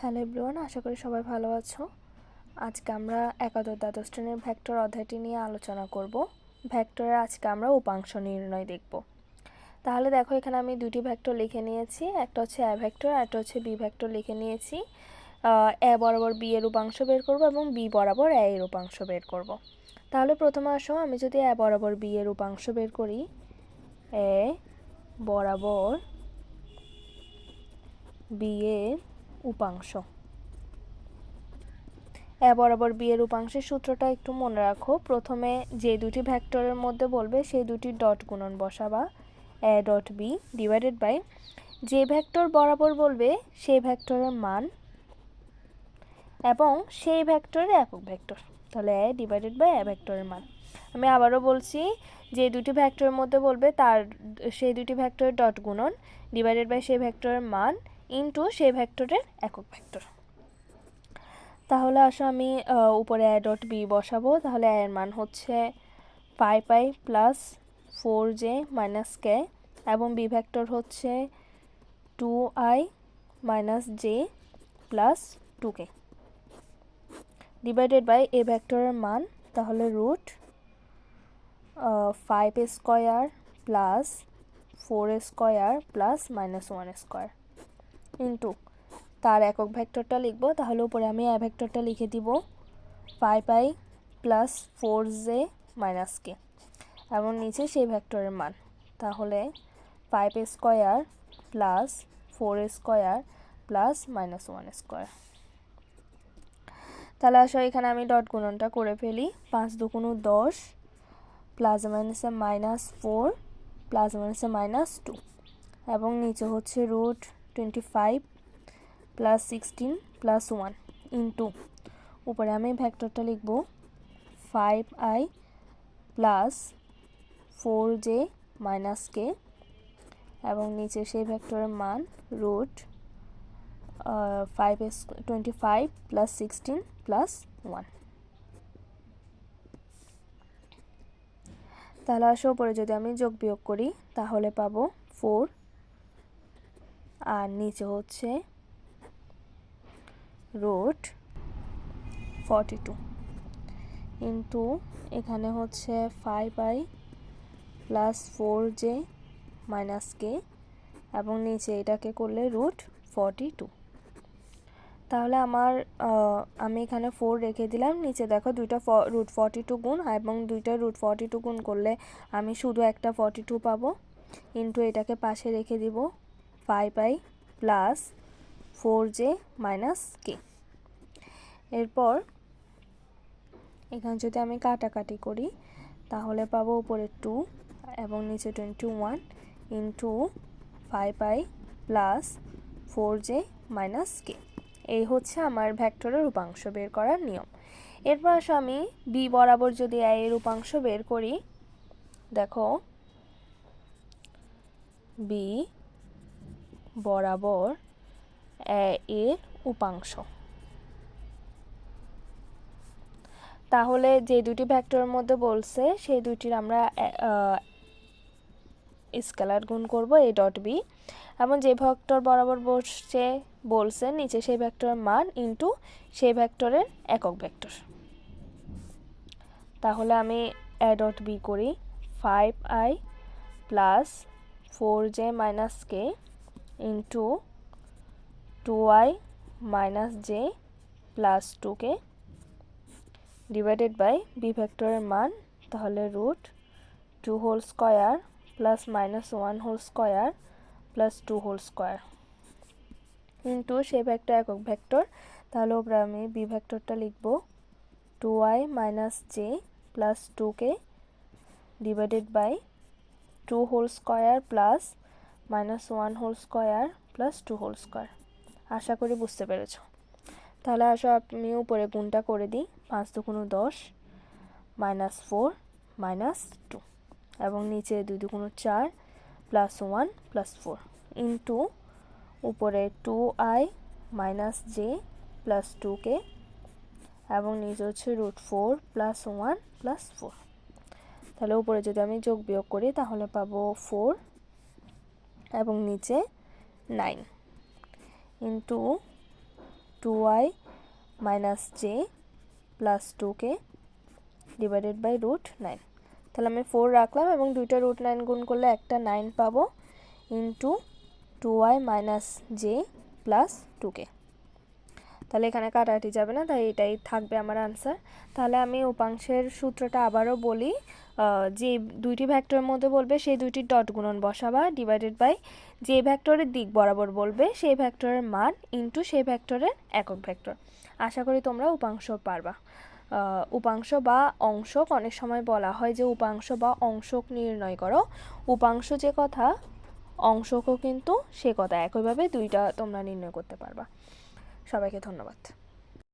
Hello everyone, আশা করি সবাই ভালো আছো। আজকে আমরা একাদশ দ্বাদশ শ্রেণির ভ্যাক্টর অধ্যায়টি নিয়ে আলোচনা করব। ভ্যাক্টরের আজকে আমরা উপাংশ নির্ণয় দেখব। তাহলে দেখো, এখানে আমি দুটি ভ্যাক্টর লিখে নিয়েছি, একটা হচ্ছে এ ভ্যাক্টর একটা হচ্ছে বি ভ্যাক্টর লিখে নিয়েছি। এ বরাবর বি এর উপাংশ বের করব এবং বি বরাবর এ এর উপাংশ বের করব। তাহলে প্রথমে আসো, আমি যদি এ বরাবর বি এর উপাংশ বের করি, এ বরাবর বি এর উপাংশ। বরাবর বি এর উপাংশের সূত্রটা একটু মনে রাখো। প্রথমে যে দুটি ভেক্টরের মধ্যে বলবে, সেই দুটি ডট গুণন বসাবা, A dot B divided by. যে ভেক্টর বরাবর বলবে সেই ভেক্টরের মান এবং সেই ভেক্টরের একক ভেক্টর। তাহলে এ ডিভাইডেড বাই এ ভেক্টরের মান। আমি আবারও বলছি, যে দুটি ভেক্টরের মধ্যে বলবে, তার, সেই দুটি ভেক্টরের ডট গুণন, ডিভাইডেড বাই সেই ভেক্টরের মান ইন্টু সেই ভেক্টরের একক ভেক্টর। তাহলে আসো আমি উপরে এ ডট বি বসাবো। তাহলে এর মান হচ্ছে পাই পাই plus four J minus K এবং বি ভেক্টর হচ্ছে two I minus J plus two K divided by A ভেক্টরের মান, তাহলে root five square plus four square plus minus one square into তার একক ভেক্টরটা লিখব, তাহলে উপরে আমি এ ভেক্টরটা লিখে দিব five I plus four J minus K. এবং নিচে সেই ভেক্টরের মান। তাহলে five square plus four square plus minus one square. তাহলে আসো এখানে আমি ডট গুণনটা করে ফেলি। পাঁচ দুগুণু দশ প্লাস মাইনাসে মাইনাস ফোর প্লাস মাইনাসে মাইনাস টু। এবং নিচে হচ্ছে root twenty five plus sixteen plus one into উপরে আমি ভ্যাক্টরটা লিখব five I plus four J minus K এবং নিচে সেই ভ্যাক্টরের মান root five twenty five plus sixteen plus one তাহলে আসো উপরে যদি আমি যোগ বিয়োগ করি তাহলে পাবো ফোর আর নিচে হচ্ছে রোড ফর্টি টু ইন্টু এখানে হচ্ছে five I plus four J minus K এবং নিচে এটাকে করলে রুট ফর্টি টু তাহলে আমার আমি এখানে ফোর রেখে দিলাম। নিচে দেখো দুইটা রুট ফর্টি টু গুণ এবং দুইটা রুট ফর্টি টু গুণ করলে আমি শুধু একটা ফর্টি টু পাবো। ইন্টু এটাকে পাশে রেখে দিব। Five I plus four J minus K. এরপর এখানে যদি আমি কাটাকাটি করি, তাহলে পাবো উপরে টু এবং নিচে twenty one into five I plus four J minus K. এই হচ্ছে আমার ভ্যাক্টরের উপাংশ বের করার নিয়ম। এরপর আসো আমি বি বরাবর যদি এ এর উপাংশ বের করি, দেখো বি বরাবর এর উপাংশ। তাহলে যে দুটি ভেক্টরের মধ্যে বলছে, সেই দুটির আমরা স্কেলার গুণ করব এ ডট বি। এবং যে ভেক্টর বরাবর বসছে, বলছে, নিচে সেই ভেক্টরের মান ইনটু সেই ভেক্টরের একক ভেক্টর। তাহলে আমি এ ডট বি করি five I plus four J minus K into two I minus J plus two K divided by B ভেক্টরের মান, তাহলে root two whole square plus minus one whole square plus two whole square into সেই vector একক vector তাহলে ওপরে আমি B ভেক্টরটা লিখব two I minus J plus two K divided by two whole square plus minus one whole square plus two whole square আশা করি বুঝতে পেরেছ। তাহলে আসো আমি উপরে গুণটা করে দিই। পাঁচ দুগুণ দশ মাইনাস ফোর মাইনাস টু এবং নিচে দুই দুগুণ চার plus one plus four into উপরে two I minus J plus two K এবং নিচে হচ্ছে root four plus one plus four তাহলে উপরে যদি আমি যোগ বিয়োগ করি তাহলে পাবো ফোর এবং নিচে nine into two Y minus J plus টুকে ডিভাইডেড বাই রুট নাইন তাহলে আমি ফোর রাখলাম এবং দুইটা রুট নাইন গুণ করলে একটা নাইন পাবো into two Y minus J plus two K তাহলে এখানে কাটাটি যাবে না, তাই এটাই থাকবে আমার আনসার তাহলে আমি উপাংশের সূত্রটা আবারও বলি যে দুইটি ভ্যাক্টরের মধ্যে বলবে, সেই দুইটি ডট গুণন বসাবা ডিভাইডেড বাই যে ভ্যাক্টরের দিক বরাবর বলবে, সেই ভ্যাক্টরের মান ইন্টু সেই ভ্যাক্টরের একক ভ্যাক্টর আশা করি তোমরা উপাংশ পারবা। উপাংশ বা অংশক অনেক সময় বলা হয় যে উপাংশ বা অংশক নির্ণয় করো। উপাংশ যে কথা, অংশকও কিন্তু সে কথা, একইভাবে দুইটা তোমরা নির্ণয় করতে পারবা। সবাইকে ধন্যবাদ।